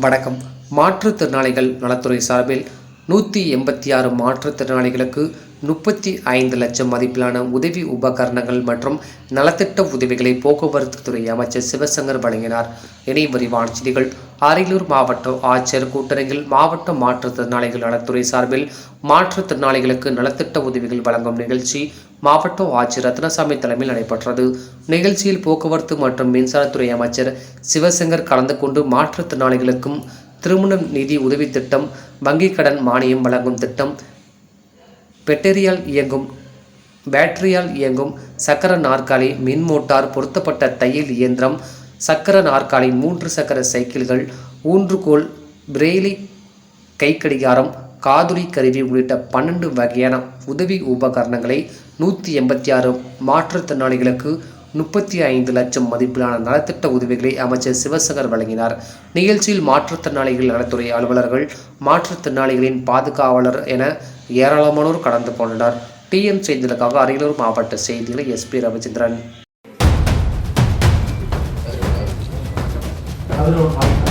வணக்கம். மாற்றுத்திறனாளிகள் நலத்துறை சார்பில் நூற்றி எண்பத்தி ஆறு மாற்றுத்திறனாளிகளுக்கு முப்பத்தி ஐந்து லட்சம் மதிப்பிலான உதவி உபகரணங்கள் மற்றும் நலத்திட்ட உதவிகளை போக்குவரத்து துறை அமைச்சர் சிவசங்கர் வழங்கினார். இனி விரிவான செய்திகள். அரியலூர் மாவட்ட ஆட்சியர் கூட்டரங்கில் மாவட்ட மாற்றுத்திறனாளிகள் நலத்துறை சார்பில் மாற்றுத்திறனாளிகளுக்கு நலத்திட்ட உதவிகள் வழங்கும் நிகழ்ச்சி மாவட்ட ஆட்சியர் ரத்னசாமி தலைமையில் நடைபெற்றது. நிகழ்ச்சியில் போக்குவரத்து மற்றும் மின்சாரத்துறை அமைச்சர் சிவசங்கர் கலந்து கொண்டு மாற்றுத்திறனாளிகளுக்கும் திருமண நிதி உதவி திட்டம் வங்கிக் கடன் மானியம் வழங்கும் திட்டம் பெட்டரியால் இயங்கும் பேட்டரியால் இயங்கும் சக்கர நாற்காலி மின் மோட்டார் பொருத்தப்பட்ட தையல் இயந்திரம் சக்கர நாற்காலி மூன்று சக்கர சைக்கிள்கள் ஊன்றுகோல் பிரெய்லி கைக்கடிகாரம் காதுரி கருவி உள்ளிட்ட பன்னெண்டு வகையான உதவி உபகரணங்களை நூற்றி எண்பத்தி ஆறு மாற்றுத்திறனாளிகளுக்கு முப்பத்தி ஐந்து லட்சம் மதிப்பிலான நலத்திட்ட உதவிகளை அமைச்சர் சிவசங்கர் வழங்கினார். நிகழ்ச்சியில் மாற்றுத்திறனாளிகள் நலத்துறை அலுவலர்கள் மாற்றுத்திறனாளிகளின் பாதுகாவலர் என ஏராளமானோர் கலந்து கொண்டனர். டிஎம் செய்திகளுக்காக அரியலூர் மாவட்ட செய்திகளை எஸ்பி ரவிச்சந்திரன். Padrón.